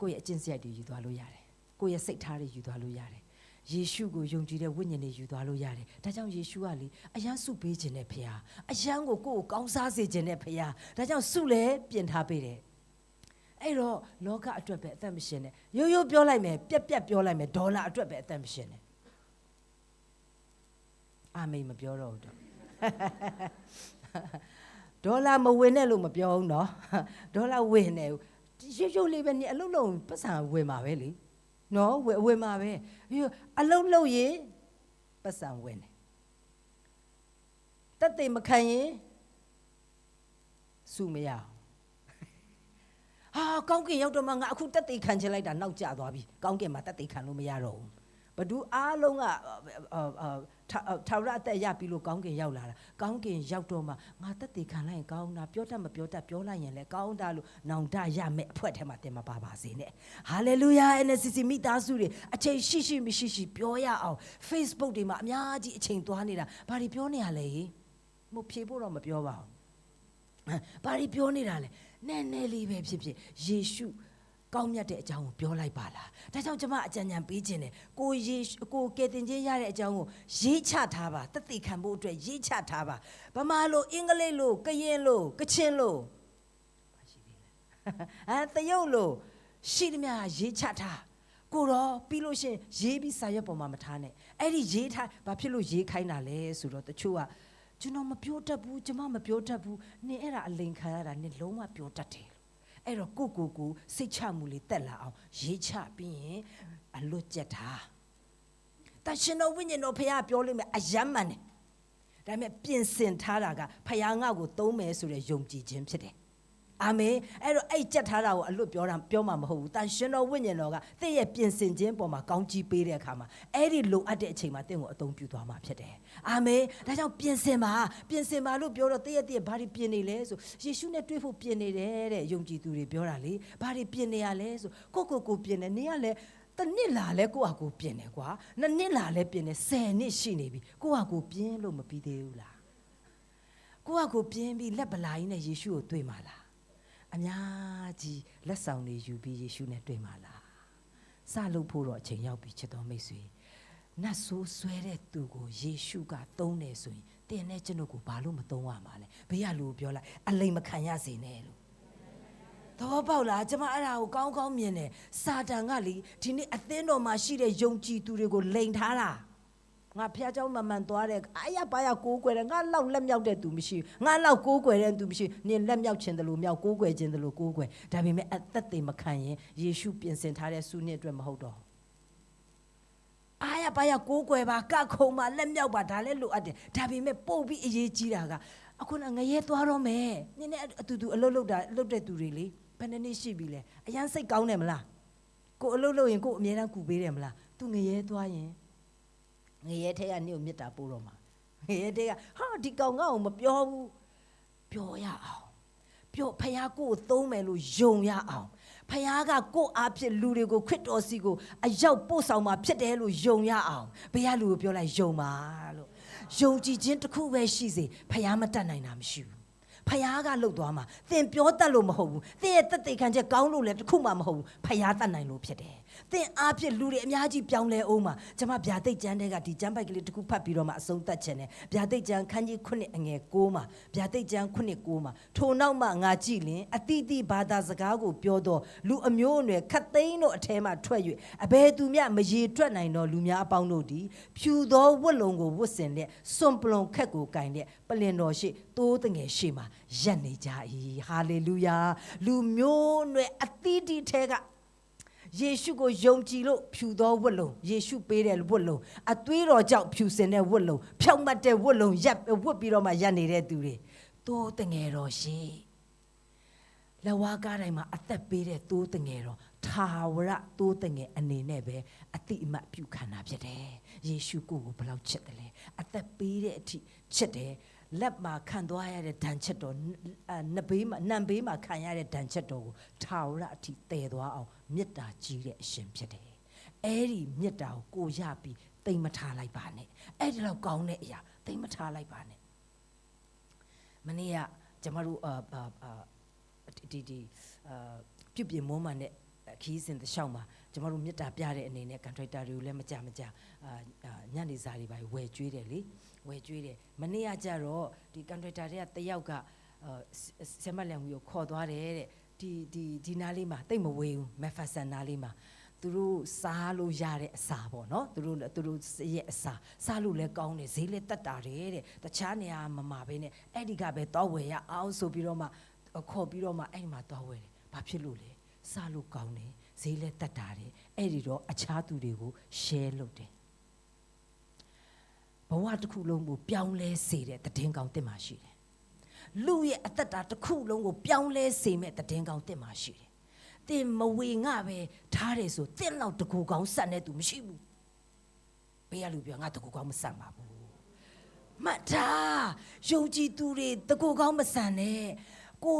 ကိုယ့်ရဲ့အကျင့်စရိုက်တွေယူသွားလို့ရတယ်ကိုယ့်ရဲ့စိတ်ထားတွေယူသွားလို့ရတယ်ယေရှုကိုယုံကြည်တဲ့ဝိညာဉ်တွေယူသွားလို့ရတယ်။ဒါကြောင့်ယေရှုကလေအယံစုပေးခြင်းနဲ့ဖခင်အယံကိုကိုယ့်ကိုကောင်းစားစေခြင်းနဲ့ဖခင်ဒါကြောင့်စုလည်းပြင်ထားပေးတယ်။ အဲ့တော့လောကအတွက်ပဲအသက်မရှင်နဲ့ရိုးရိုးပြောလိုက်မယ်ပြက်ပြက်ပြောလိုက်မယ်ဒေါ်လာအတွက်ပဲအသက်မရှင်နဲ့အာမိန်မပြောတော့ဘူးတော့ဒေါ်လာမဝင်နဲ့လို့မပြောဘူးနော်ဒေါ်လာဝင်နေရုပ်ရုပ်လေးပဲနေအလုံးလုံးပတ်စံဝင်မှာပဲလေနော်ဝင်ဝင်မှာပဲအလုံးလုံးရင်ပတ်စံဝင်တယ်တက်သိမခံရင်စုမရအောင် ဟာကောင်းကင်ရောက်တော့မှငါအခုတက်သိခံချင်လိုက်တာနောက်ကျသွားပြီကောင်းကင်မှာတက်သိခံလို့မရတော့ဘူးဘဒူအားလုံးကထာဝရအသက်ရပြီလို့ကောင်းကင်ရောက်လာတာကောင်းကင်ရောက်တော့မှငါတက်သေးခံလိုက်ရင်ကောင်းတာပြောတတ်မပြောတတ်ပြောလိုက်ရင်လည်းကောင်းတာလို့နောင်တရမယ်အဖွဲထဲမှာတင်မပါပါစေနဲ့ဟာလေလုယာ NCC မိသားစုတွေအချိန်ရှိရှိမရှိရှိပြောရအောင် Facebook တွေမှာအများကြီးအချိန်သွားနေတာဘာတွေပြောနေရလဲမဖြေဖို့တော့မပြောပါဘူးဘာတွေပြောနေတာလဲ နည်းနည်းလေးပဲဖြစ်ဖြစ်ယေရှုကောင်းမြတ်တဲ့အကြောင်းကိုပြောလိုက်ပါလားဒါကြောင့်ကျွန်မအကြံဉာဏ်ပေးခြင်းတယ်ကိုရေကိုကယ်တင်ခြင်းရတဲ့အကြောင်းကိုရေးချထားပါတသက်ခံဖို့အတွက်ရေးချထားပါဗမာလိုအင်္ဂလိပ်လိုကရင်လိုကချင်လိုဘာရှိသေးလဲအဲတရုတ်လိုရှိသမျှရေးချထားကိုတော့ပြီးလို့ရှင်ရေးပြီးစာရွက်ပေါ်မှာမထားနဲ့အဲ့ဒီရေးထားဘာဖြစ်လို့ရေးခိုင်းတာလဲဆိုတော့တချို့က ကျွန်တော်မပြောတတ်ဘူးကျွန်မမပြောတတ်ဘူးနင်အဲ့ဒါအလိန်ခံရတာနင်လုံးဝပြောတတ်တယ်အဲ့တော့ကိုကိုကိုစိတ်ချမှုလေးတက်လာအောင်ရေးချပြီးရင်အလွတ်ကျက်တာတရှင်တော်ဝိညာဉ်တော်ဖခင်ပြောလိမ့်မယ်အယမ်းမှန်တယ်ဒါပေမဲ့ပြင်ဆင်ထားတာကဖခင်ငါ့ကိုသုံးမယ်ဆိုတဲ့ယုံကြည်ခြင်းဖြစ်တယ် အာမင်အဲ့တော့အဲ့ကြက်ထားတာကိုအလွတ်ပြောတာပြောမှာမဟုတ်ဘူးတန်ရှင်တော်ဝိညာဉ်တော်ကတင့်ရဲ့ပြင်ဆင်ခြင်းပေါ်မှာကောင်းကြီးပေးတဲ့အခါမှာအဲ့ဒီလိုအပ်တဲ့အချိန်မှာတင့်ကိုအသုံးပြုသွားမှာဖြစ်တယ်အာမင်ဒါကြောင့်ပြင်ဆင်ပါပြင်ဆင်ပါလို့ပြောတော့တည့်ရတည့်ဘာတွေပြင်နေလဲဆိုယေရှုနဲ့တွေ့ဖို့ပြင်နေတယ်တဲ့ယုံကြည်သူတွေပြောတာလေဘာတွေပြင်နေရလဲဆိုကိုကိုကိုပြင်နေနေရလဲတနစ်လာလဲကိုယ့်အကူပြင်တယ်ကွာနှစ်နှစ်လာလဲပြင်တယ်10နှစ်ရှိနေပြီကိုယ့်အကူပြင်လို့မပြီးသေးဘူးလားကိုယ့်အကူပြင်ပြီးလက်ပလာကြီးနဲ့ယေရှုကိုတွေ့မှာလား အများကြီးလက်ဆောင်တွေယူပြီးယေရှုနဲ့တွေ့မှာလားစလုပ်ဖို့တော့အချိန်ရောက်ပြီချစ်တော်မိတ်ဆွေနတ်ဆိုးဆွဲတဲ့သူကိုယေရှုကသုံးတယ်ဆိုရင်တင်တဲ့ကျွန်ုပ်ကိုဘာလို့မသုံးရမှာလဲဘေးကလူကိုပြောလိုက်အလိမ်မခံရစေနဲ့လို့သဘောပေါက်လားကျမအဲ့ဒါကိုကောင်းကောင်းမြင်တယ်စာတန်ကလေဒီနေ့အသင်းတော်မှာရှိတဲ့ယုံကြည်သူတွေကိုလိန်ထားတာ ငါဖះเจ้าမမှန်သွားတယ်အာရပါရကိုးကွယ်တယ်ငါလောက်လက်မြောက်တဲ့သူမရှိငါလောက်ကိုးကွယ်တဲ့သူမရှိနင်လက်မြောက်ခြင်းတလို့မြောက်ကိုးကွယ်ခြင်းတလို့ကိုးကွယ်ဒါပေမဲ့အသက်တွေမခံရင်ယေရှုပြင်ဆင်ထားတဲ့ဆုနှစ်အတွက်မဟုတ်တော့ အားရပါရကိုးကွယ်ပါကခုံပါလက်မြောက်ပါဒါလည်းလိုအပ်တယ်ဒါပေမဲ့ပို့ပြီးအရေးကြီးတာကအခုနငရဲသွားတော့မယ်နင်းနဲ့အတူတူအလုပ်လုပ်တာလုပ်တဲ့သူတွေလေဘယ်နှစ်နှစ်ရှိပြီလဲအရန်စိတ်ကောင်းတယ်မလားကိုအလုပ်လုပ်ရင်ကိုအမြဲတမ်းကူပေးတယ်မလားသူငရဲသွားရင် ငရဲထဲကနေ့ကိုမေတ္တာပို့တော့မှာငရဲထဲကဟာဒီကောင်ငါ့ကိုမပြောဘူးပြောရအောင်ပြောဖះကိုကိုသုံးမယ်လို့ယုံရအောင်ဖះကကိုအားဖြင့်လူတွေကိုခရစ်တော်စီကိုအရောက်ပို့ဆောင်มาဖြစ်တယ်လို့ယုံရအောင်ဘယ်ရလူကိုပြောလိုက်ယုံပါလို့ယုံကြည်ခြင်းတစ်ခုပဲရှိစေဖះမတတ်နိုင်တာမရှိဘူးဖះကလှုပ်သွားမှာသင်ပြောတတ်လို့မဟုတ်ဘူးသင်ရဲ့တက်တေခံချက်ကောင်းလို့လည်းတစ်ခုမှမဟုတ်ဘူးဖះတတ်နိုင်လို့ဖြစ်တယ် သင်အားဖြင့်လူတွေအများကြီးပြောင်းလဲအောင်မှာကျွန်မဗျာတိတ်ကျမ်းတဲ့ကဒီကျမ်းပိုက်ကလေးတစ်ခုဖတ်ပြီးတော့မှအဆုံးသတ်ခြင်းနဲ့ဗျာတိတ်ကျမ်းခန်းကြီး9အငယ်6မှာဗျာတိတ်ကျမ်း9 9မှာထိုနောက်မှငါကြည့်လင်အတိတိဘာသာစကားကိုပြောတော့လူအမျိုးအနွယ်ခတ်သိန်းတို့အထဲမှထွက်၍အဘယ်သူမျှမရေတွက်နိုင်တော့လူများအပေါင်းတို့သည်ဖြူသောဝတ်လုံကိုဝတ်ဆင်တဲ့စွန်ပလွန်ခက်ကိုကင်တဲ့ပလင်တော်ရှိတိုးတငယ်ရှိမှာရက်နေကြ၏ဟာလေလုယာလူမျိုးအနွယ်အတိတိထဲက ယေရှုကိုယုံကြည်လို့ဖြူသောဝတ်လုံယေရှုပေးတဲ့ဝတ်လုံအသွေးတော်ကြောင့်ဖြူစင်တဲ့ဝတ်လုံဖြောင့်မတ်တဲ့ဝတ်လုံရက်ဝတ်ပြီးတော့မှရက်နေတဲ့သူတွေသိုးတငယ်တော်ရှိလဝါကားတိုင်းမှာအသက်ပေးတဲ့သိုးတငယ်တော်ထာဝရသိုးတငယ်အနေနဲ့ပဲအတိအမှတ်ပြုခံတာဖြစ်တယ်ယေရှုကိုကိုဘယ်လောက်ချစ်တယ်လဲအသက်ပေးတဲ့အထိချစ်တယ်လက်မှာခံသွားရတဲ့ဒဏ်ချက်တော်နဘေးမှာနံဘေးမှာခံရတဲ့ဒဏ်ချက်တော်ကိုထာဝရအထိတည်သွားအောင် မေတ္တာကြီးတဲ့အရှင်ဖြစ်တယ်။အဲ့ဒီမေတ္တာကိုကိုရပြီးတိမ်မထားလိုက်ပါနဲ့။အဲ့ဒီလောက်ကောင်းတဲ့အရာတိမ်မထားလိုက်ပါနဲ့။မနေ့ကကျမတို့အာအာဒီဒီအာပြုပြင်မွမ်းမံတဲ့ခီးစဉ်တစ်လျှောက်မှာကျမတို့မေတ္တာပြတဲ့အနေနဲ့ကန်ထရိုက်တာတွေကိုလည်းမကြမကြအာညနေစာတွေပါဝယ်ကျွေးတယ်လေဝယ်ကျွေးတယ်မနေ့ကကြတော့ဒီကန်ထရိုက်တာတွေကတယောက်ကဆမ်မလန်ဝီကိုခေါ်သွားတယ်တဲ့ ဒီဒီဒီနားလေးမှာတိတ်မဝေးဘူးမက်ဖာဆန်နားလေးမှာသူတို့စားလို့ရတဲ့အစာပေါ့နော်သူတို့သူတို့ရဲ့အစာစားလို့လည်းကောင်းတယ်ဈေးလည်းတက်တာတယ်တဲ့တခြားနေရာမမှာပဲနဲ့အဲ့ဒီကပဲတောဝယ်ရအောင်ဆိုပြီးတော့မှခေါ်ပြီးတော့မှအဲ့ဒီမှာတောဝယ်တယ်ဘာဖြစ်လို့လဲစားလို့ကောင်းတယ်ဈေးလည်းတက်တာတယ်အဲ့ဒီတော့အခြားသူတွေကို share လုပ်တယ်ဘဝတစ်ခုလုံးကိုပြောင်းလဲစေတဲ့တည်င်းကောင်းတင်မှရှိတယ် လူရဲ့အသက်တာတစ်ခုလုံးကိုပြောင်းလဲစေမဲ့တည်င်းကောင်းတင်မှရှိတယ်တင်မဝေငါပဲထားတယ်ဆိုတင့်လောက်တကူကောင်းဆက်နေသူမရှိဘူးဘေးကလူပြောငါတကူကောင်းမဆက်ပါဘူးမှတ်ထားယုံကြည်သူတွေတကူကောင်းမဆန်နဲ့ကို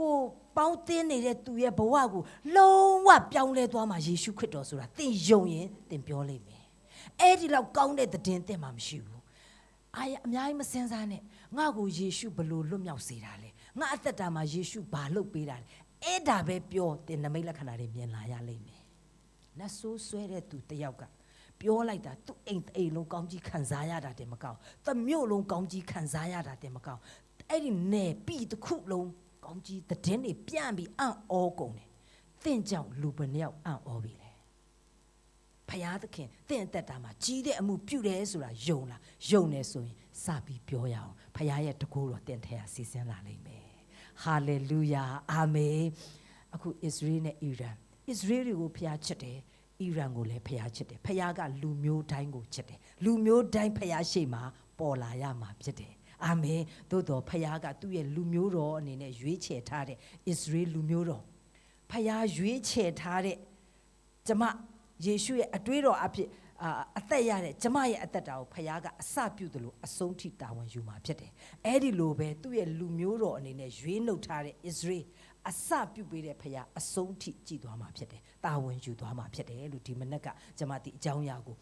ကိုပေါင်းတင်းနေတဲ့သူရဲ့ဘဝကိုလုံးဝပြောင်းလဲသွားမှာယေရှုခရစ်တော်ဆိုတာသင်ယုံရင်သင်ပြောလိမ့်မယ်အဲ့ဒီလောက်ကောင်းတဲ့တည်င်းသင်မှာမရှိဘူးအာရအများကြီးမစင်စားနဲ့ ငါ့ကိုယေရှုဘလို့လွတ်မြောက်စေတာလဲငါအသက်တာမှာယေရှုဘာလုပ်ပေးတာလဲအဲ့ဒါပဲပြောတင်နမိတ်လက္ခဏာတွေမြင်လာရလိမ့်မယ်နတ်ဆိုးဆွဲတဲ့သူတယောက်ကပြောလိုက်တာသူ့အိမ်အိမ်လုံးကောင်းကြီးခံစားရတာတင်မကောင်းသမျိုးလုံးကောင်းကြီးခံစားရတာတင်မကောင်းအဲ့ဒီနယ်ပြီးတစ်ခုလုံးကောင်းကြီးသတင်းတွေပြန့်ပြီးအံ့ဩကုန်တယ်သင်ကြောင့်လူဘယ်နှယောက်အံ့ဩပြီလဲဖယားသခင်သင်အသက်တာမှာကြီးတဲ့အမှုပြုတယ်ဆိုတာယုံလားယုံနေဆိုရင် စပြီးပြောရအောင်ဖယားရဲ့တကူတော်သင်ထဲကစီစဉ်လာလိမ့်မယ်ဟာလေလုယာအာမင်အခုဣသရေလနဲ့အီရန်ဣသရေလကိုဖျားချစ်တယ်အီရန်ကိုလည်းဖျားချစ်တယ်ဖျားကလူမျိုးတိုင်းကိုချစ်တယ်လူမျိုးတိုင်းဖျားရှိမှပေါ်လာရမှာဖြစ်တယ်အာမင်သို့တော်ဖျားကသူ့ရဲ့လူမျိုးတော်အနေနဲ့ရွေးချယ်ထားတဲ့ဣသရေလလူမျိုးတော်ဖျားရွေးချယ်ထားတဲ့ကျမယေရှုရဲ့အတွေးတော်အဖြစ် အာအသက်ရတဲ့ကျမရဲ့အသက်တာကိုဖခင်ကအစပြုတယ်လို့အဆုံးထိတာဝန်ယူမှာဖြစ်တယ်။အဲ့ဒီလိုပဲသူ့ရဲ့လူမျိုးတော်အနေနဲ့ရွေးနှုတ်ထားတဲ့ Israel အစပြုပေးတဲ့ဖခင်အဆုံးထိကြည်သွားမှာဖြစ်တယ်။တာဝန်ယူသွားမှာဖြစ်တယ်လို့ဒီမနက်ကကျမဒီအကြောင်းအရာကို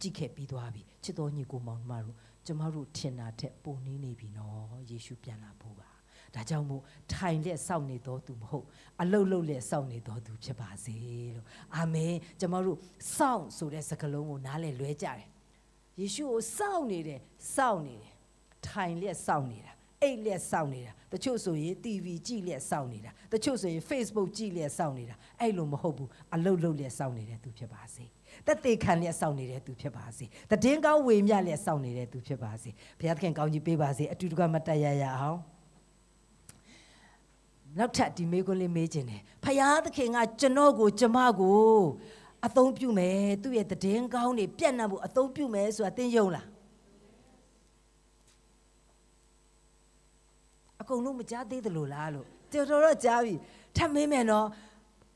ကြည့်ခဲ့ပြီးသွားပြီ။ချစ်တော်ညီကိုမောင်မတို့ကျမတို့ထင်တာထက်ပုံနေနေပြီနော်။ယေရှုပြန်လာဖို့ပါ။ ဒါကြောင့်မို့ထိုင်လက်စောင့်နေတော်သူမဟုတ်အလုတ်လုတ်လက်စောင့်နေတော်သူဖြစ်ပါစေလို့အာမင်ကျမတို့စောင့်ဆိုတဲ့စကားလုံးကိုနားလည်လွဲကြတယ်ယေရှုကိုစောင့်နေတယ်စောင့်နေတယ်ထိုင်လက်စောင့်နေတာအိတ်လက်စောင့်နေတာတချို့ဆိုရင် TV ကြည့်လက်စောင့်နေတာတချို့ဆိုရင် Facebook ကြည့်လက်စောင့်နေတာအဲ့လိုမဟုတ်ဘူးအလုတ်လုတ်လက်စောင့်နေတဲ့သူဖြစ်ပါစေတက်သေးခံလက်စောင့်နေတဲ့သူဖြစ်ပါစေတည်င်းကောင်းဝေမြလက်စောင့်နေတဲ့သူဖြစ်ပါစေဘုရားသခင်ကောင်းကြီးပေးပါစေအတူတကွမတ်တရရအောင် နောက်ထပ်ဒီမေးခွန်းလေးမေးခြင်းတယ်ဖယားသခင်ကကျွန်တော်ကိုကျမကိုအသုံးပြုမယ်သူ့ရဲ့တည်င်းကောင်းတွေပြန့်နှံ့ဖို့အသုံးပြုမယ်ဆိုတာသင်ယုံလားအကုန်လုံးမကြားသေးသလိုလားလို့တော်တော်တော့ကြားပြီထပ်မင်းမယ်နော်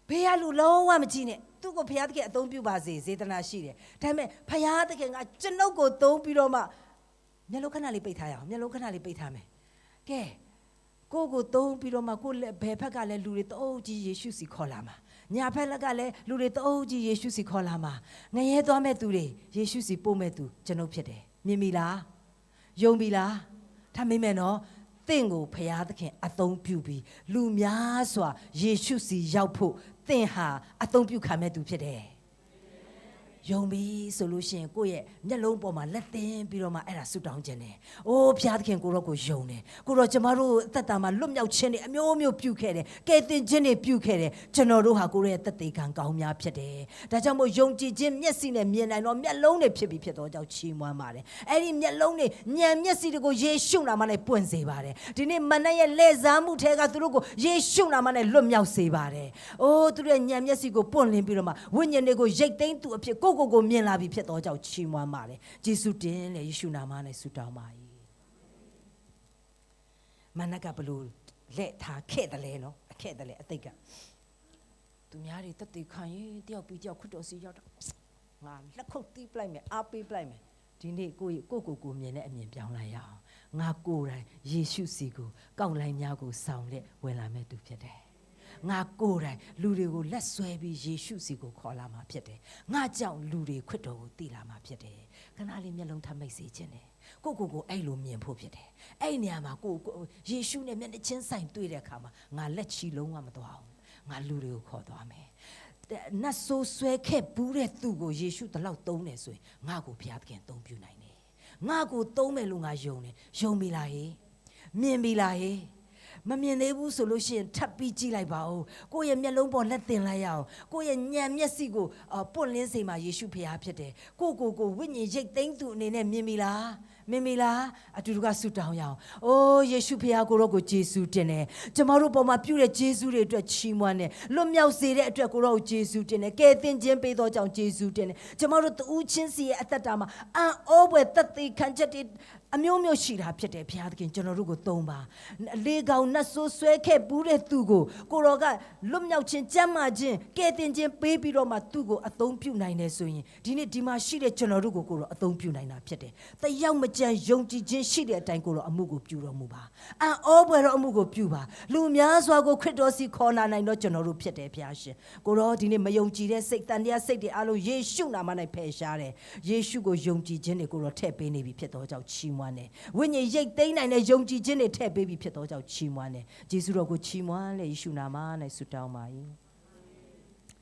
ဖေရလူလုံးဝမကြည့်နဲ့သူ့ကိုဖះတကယ်အသုံးပြုပါစေစေတနာရှိတယ်ဒါပေမဲ့ဖះတကယ်ကကျွန်ုပ်ကိုသုံးပြီးတော့မှမျက်လုံးခဏလေးပိတ်ထားရအောင်မျက်လုံးခဏလေးပိတ်ထားမယ်ကဲ ကိုကိုသုံးပြီးတော့မှကိုလက်ဘယ်ဖက်ကလည်းလူတွေတအုပ်ကြီးယေရှုစီခေါ်လာမှာညာဖက်လက်ကလည်းလူတွေတအုပ်ကြီးယေရှုစီခေါ်လာမှာငရဲသွားမဲ့သူတွေယေရှုစီပို့မဲ့သူကျွန်ုပ်ဖြစ်တယ်မြင်ပြီလားယုံပြီလားထပ်မိမယ်နော်တင့်ကိုဖရာသခင်အသုံးပြုပြီးလူများစွာယေရှုစီရောက်ဖို့တင့်ဟာအသုံးပြုခံမဲ့သူဖြစ်တယ် ယုံပြီဆိုလို့ရှိရင်ကိုယ့်ရဲ့မျက်လုံးပေါ်မှာလက်သင်းပြီးတော့မှအဲ့ဒါဆုတောင်းခြင်းတယ်။အိုးဘုရားသခင်ကိုတော့ကိုယုံတယ်။ကိုတော့ကျမတို့အသက်တာမှာလွတ်မြောက်ခြင်းတွေအမျိုးမျိုးပြုခဲ့တယ်။ကယ်တင်ခြင်းတွေပြုခဲ့တယ်။ကျွန်တော်တို့ဟာကိုရဲ့သက်သေခံကောင်းများဖြစ်တယ်။ဒါကြောင့်မို့ယုံကြည်ခြင်းမျက်စိနဲ့မြင်နိုင်တော့မျက်လုံးတွေဖြစ်ပြီးဖြစ်တော့ကြောင့်ချီးမွမ်းပါတယ်။အဲ့ဒီမျက်လုံးတွေဉာဏ်မျက်စိတွေကိုယေရှုနာမနဲ့ပွင့်စေပါတယ်။ဒီနေ့မနက်ရဲ့လက်စားမှုထဲကသူတို့ကိုယေရှုနာမနဲ့လွတ်မြောက်စေပါတယ်။အိုးသူတို့ရဲ့ဉာဏ်မျက်စိကိုပွင့်လင်းပြီးတော့မှဝိညာဉ်တွေကိုရိတ်သိမ်းသူအဖြစ်ကိုကိုကိုမြင်လာပြီးဖြစ်တော့ကြောင့်ချီးမွမ်းပါတယ်။ယေရှုတင်လေယေရှုနာမနဲ့ဆုတောင်းပါ၏။မနက်ကဘလို့လက်ထားခဲ့တယ်လေနော်အခဲ့တယ်လေအသိကသူများတွေတက်တည်ခံရင်တယောက်ပြီးတယောက်ခွတ်တော်စီရောက်တော့ငါလက်ခုပ်တီးပလိုက်မယ်အားပေးပလိုက်မယ်ဒီနေ့ကိုယ့်ကိုကိုကိုမြင်တဲ့အမြင်ပြောင်းလိုက်ရအောင်ငါကိုယ်တိုင်ယေရှုစီကိုကောက်လိုက်များကိုဆောင်လက်ဝင်လာမဲ့သူဖြစ်တယ် ငါကိုယ်တိုင်လူတွေကိုလက်ဆွဲပြီးယေရှုစီကိုခေါ်လာမှာဖြစ်တယ်။ငါကြောင့်လူတွေခွတ်တော်ကိုတည်လာမှာဖြစ်တယ်။ခဏလေးမျက်လုံးထမိတ်စေခြင်းတယ်။ကိုကိုကိုအဲ့လိုမြင်ဖို့ဖြစ်တယ်။အဲ့ဒီနေရာမှာကိုကိုယေရှုနဲ့မျက်နှာချင်းဆိုင်တွေ့တဲ့အခါမှာငါလက်ချီလုံးဝမသွားအောင်။ငါလူတွေကိုခေါ်သွားမယ်။နတ်ဆိုးဆွဲခဲ့ဘူးတဲ့သူကိုယေရှုတလောက်သုံးတယ်ဆိုရင်ငါ့ကိုဘုရားသခင်သုံးပြနိုင်တယ်။ငါ့ကိုသုံးမယ်လို့ငါယုံတယ်။ယုံပြီလားဟေ့။မြင်ပြီလားဟေ့။ မမြင်သေးဘူးဆိုလို့ရှိရင်ထပ်ပြီးကြည့်လိုက်ပါဦးကိုယ့်ရဲ့မျက်လုံးပေါ်လက်တင်လိုက်ရအောင်ကိုယ့်ရဲ့ညံမျက်စိကိုပွင့်လင်းစေမှာယေရှုဖခင်ဖြစ်တယ်ကိုကိုကိုဝိညာဉ်ရိတ်သိမ်းသူအနေနဲ့မြင်ပြီလားမင်မီလားအတူတူကဆုတောင်းရအောင်။အိုးယေရှုဖခင်ကိုရောကိုယေရှုတင်တယ်။ကျမတို့ပေါ်မှာပြုတဲ့ယေရှုတွေအတွက်ချီးမွမ်းတယ်။လွတ်မြောက်စေတဲ့အတွက်ကိုရောကိုယေရှုတင်တယ်။ကယ်တင်ခြင်းပေးသောကြောင့်ယေရှုတင်တယ်။ကျမတို့တူးချင်းစီရဲ့အသက်တာမှာအံ့ဩဖွယ်သက်သေခံချက်တွေအမျိုးမျိုးရှိတာဖြစ်တယ်ဘုရားသခင်ကျွန်တော်တို့ကိုသုံးပါလေကောင်နတ်ဆိုးဆွဲခဲ့ဘူးတဲ့သူကိုကိုတော်ကလွတ်မြောက်ခြင်းကြမ်းမာခြင်းကယ်တင်ခြင်းပေးပြီးတော့မှသူ့ကိုအသုံးပြုနိုင်တယ်ဆိုရင်ဒီနေ့ဒီမှာရှိတဲ့ကျွန်တော်တို့ကိုကိုတော်အသုံးပြုနိုင်တာဖြစ်တယ်တယောက်မကြံယုံကြည်ခြင်းရှိတဲ့အတိုင်းကိုတော်အမှုကိုပြုတော်မူပါအံ့ဩဖွယ်တော်အမှုကိုပြုပါလူများစွာကိုခရစ်တော်စီခေါ်နာနိုင်တော့ကျွန်တော်တို့ဖြစ်တယ်ဘုရားရှင်ကိုတော်ဒီနေ့မယုံကြည်တဲ့စိတ်တန်တရားစိတ်တွေအလုံးယေရှုနာမ၌ဖယ်ရှားတယ်ယေရှုကိုယုံကြည်ခြင်းတွေကိုတော်ထည့်ပေးနေပြီဖြစ်တော့ကြောင့်ချီးမွမ်းတယ်ဝိညာဉ်ရိတ်သိမ်းနိုင်တဲ့ယုံကြည်ခြင်းတွေထည့်ပေးပြီဖြစ်တော့ကြောင့်ချီးမွမ်းတယ်ယေရှုတော်ကိုချီးမွမ်းလေယေရှုနာမ၌ဆုတောင်းပါ၏